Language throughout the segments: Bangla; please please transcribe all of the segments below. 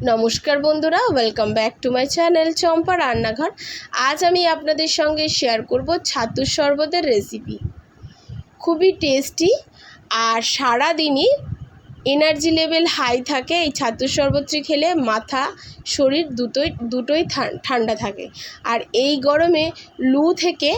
নমস্কার বন্ধুরা welcome back to my channel Champa রান্নাঘর। আজ আমি আপনাদের সঙ্গে শেয়ার করব ছাতুর শরবতের রেসিপি খুবই টেস্টি আর সারাদিনই এনার্জি লেভেল হাই থাকে, এই ছাতুর শরবতটি খেলে মাথা, শরীর দুটোই দুটোই ঠান্ডা থাকে। আর এই গরমে লু থেকে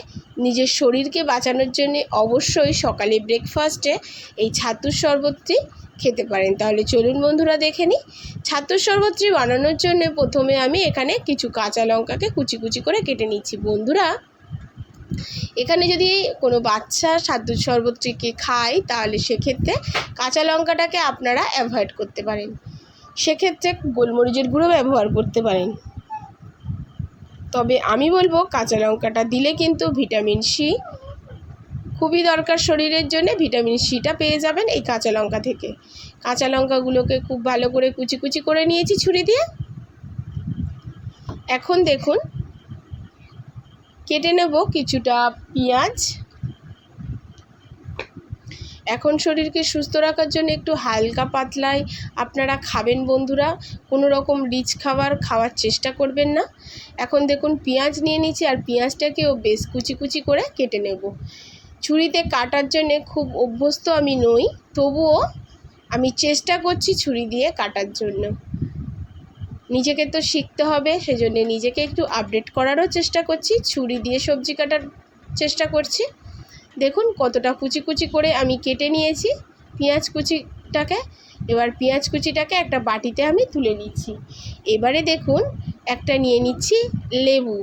নিজের শরীরকে বাঁচানোর জন্য অবশ্যই সকালে ব্রেকফাস্টে এই ছাতুর শরবতটি খেতে পারেন। তাহলে চলুন বন্ধুরা দেখে নিই। ছাতুর শরবতটি বানানোর জন্য প্রথমে আমি এখানে কিছু কাঁচা লঙ্কাকে কুচি কুচি করে কেটে নিচ্ছি। বন্ধুরা এখানে যদি কোনো বাচ্চা ছাতুর শরবতটিকে খায়, তাহলে সেক্ষেত্রে কাঁচা লঙ্কাটাকে আপনারা অ্যাভয়েড করতে পারেন। সেক্ষেত্রে গোলমরিচের গুঁড়ো ব্যবহার করতে পারেন। তবে আমি বলব, কাঁচা লঙ্কাটা দিলে কিন্তু ভিটামিন সি খুবই দরকার শরীরের জন্য। ভিটামিন সিটা পেয়ে যাবেন এই কাঁচা লঙ্কা থেকে। কাঁচা লঙ্কাগুলোকে খুব ভালো করে কুচি কুচি করে নিয়েছি ছুরি দিয়ে। এখন দেখুন কেটে নেব কিছুটা পেঁয়াজ। এখন শরীরকে সুস্থ রাখার জন্য একটু হালকা পাতলায় আপনারা খাবেন বন্ধুরা। কোনো রকম রিচ খাবার খাওয়ার চেষ্টা করবেন না। এখন দেখুন পেঁয়াজ নিয়ে নিচ্ছি আর পেঁয়াজটাকেও বেশ কুচি কুচি করে কেটে নেব। ছুরিতে কাটার জন্যে খুব অভ্যস্ত আমি নই, তবুও আমি চেষ্টা করছি ছুরি দিয়ে কাটার জন্য। নিজেকে তো শিখতে হবে, সেজন্য নিজেকে একটু আপডেট করারও চেষ্টা করছি, ছুরি দিয়ে সবজি কাটার চেষ্টা করছি। দেখুন কতটা কুচি কুচি করে আমি কেটে নিয়েছি পেঁয়াজ কুচিটাকে। এবার পেঁয়াজ কুচিটাকে একটা বাটিতে আমি তুলে নিচ্ছি। এবারে দেখুন একটা নিয়ে নিচ্ছি লেবু।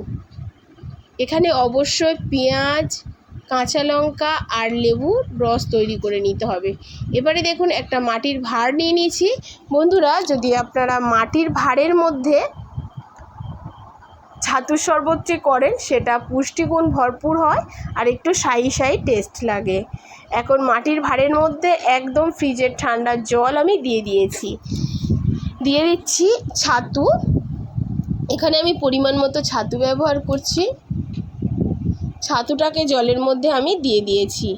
এখানে অবশ্যই পেঁয়াজ কাঁচা লঙ্কা আর লেবু রস তৈরি করে নিতে হবে। এবারে দেখুন একটা মাটির ভাঁড় নিয়ে নিয়েছি। বন্ধুরা, যদি আপনারা মাটির ভাঁড়ের মধ্যে ছাতুর শরবতটি করেন, সেটা পুষ্টিগুণ ভরপুর হয় আর একটু সাই সাই টেস্ট লাগে। এখন মাটির ভাঁড়ের মধ্যে একদম ফ্রিজের ঠান্ডা জল আমি দিয়ে দিয়েছি। দিয়ে দিচ্ছি ছাতু। এখানে আমি পরিমাণ মতো ছাতু ব্যবহার করছি। ছাতুটাকে জলের মধ্যে আমি দিয়ে দিয়েছি।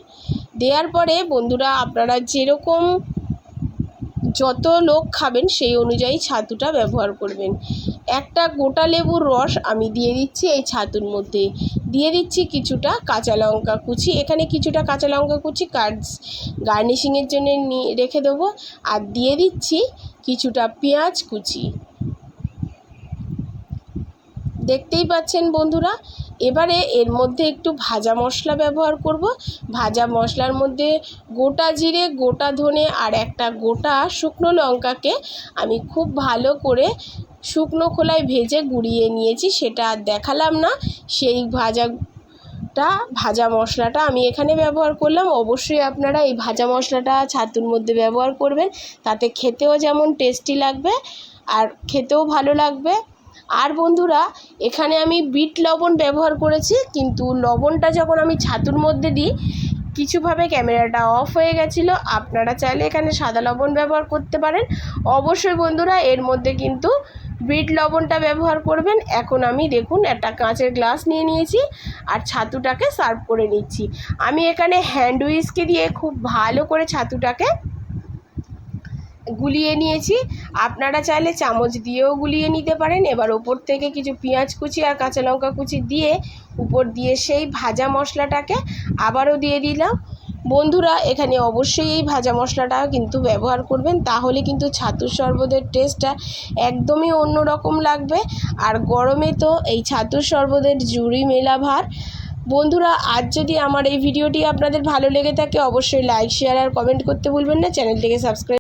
দেওয়ার পরে বন্ধুরা, আপনারা যেরকম যত লোক খাবেন, সেই অনুযায়ী ছাতুটা ব্যবহার করবেন। একটা গোটা লেবুর রস আমি দিয়ে দিচ্ছি এই ছাতুর মধ্যে। দিয়ে দিচ্ছি কিছুটা কাঁচা লঙ্কা কুচি। এখানে কিছুটা কাঁচা লঙ্কা কুচি কার্ডস গার্নিশিংয়ের জন্য নিয়ে রেখে দেবো। আর দিয়ে দিচ্ছি কিছুটা পেঁয়াজ কুচি। দেখতেই পাচ্ছেন বন্ধুরা এবারে এর মধ্যে একটু ভাজা মশলা ব্যবহার করব। ভাজা মশলার মধ্যে গোটা জিরে, গোটা ধনে আর একটা গোটা শুকনো লঙ্কাকে আমি খুব ভালো করে শুকনো খোলায় ভেজে গুঁড়িয়ে নিয়েছি, সেটা আর দেখালাম না। সেই ভাজা টা, ভাজা মশলাটা আমি এখানে ব্যবহার করলাম। অবশ্যই আপনারা এই ভাজা মশলাটা ছাতুর মধ্যে ব্যবহার করবেন। তাতে খেতেও যেমন টেস্টি লাগবে আর খেতেও ভালো লাগবে। আর বন্ধুরা, এখানে আমি বিট লবণ ব্যবহার করেছি, কিন্তু লবণটা যখন আমি ছাতুর মধ্যে দিই, কিছুভাবে ক্যামেরাটা অফ হয়ে গেছিল। আপনারা চাইলে এখানে সাদা লবণ ব্যবহার করতে পারেন। অবশ্যই বন্ধুরা, এর মধ্যে কিন্তু বিট লবণটা ব্যবহার করবেন। এখন আমি দেখুন, একটা কাঁচের গ্লাস নিয়ে নিয়েছি আর ছাতুটাকে সার্ভ করে নিচ্ছি। আমি এখানে হ্যান্ড উইস্কে দিয়ে খুব ভালো করে ছাতুটাকে গুলিয়ে নিয়েছি। আপনারা চাইলে চামচ দিয়েও গুলিয়ে নিতে পারেন। এবার ওপর থেকে কিছু পেঁয়াজ কুচি আর কাঁচা লঙ্কা কুচি দিয়ে উপর দিয়ে সেই ভাজা মশলাটাকে আবারও দিয়ে দিলাম। বন্ধুরা, এখানে অবশ্যই এই ভাজা মশলাটা কিন্তু ব্যবহার করবেন। তাহলে কিন্তু ছাতুর শরবতের টেস্টটা একদমই অন্য রকম লাগবে। আর গরমে তো এই ছাতুর শরবতের জুড়ি মেলা ভার। বন্ধুরা, আজ যদি আমার এই ভিডিওটি আপনাদের ভালো লেগে থাকে, অবশ্যই লাইক শেয়ার আর কমেন্ট করতে ভুলবেন না। চ্যানেলটিকে সাবস্ক্রাইব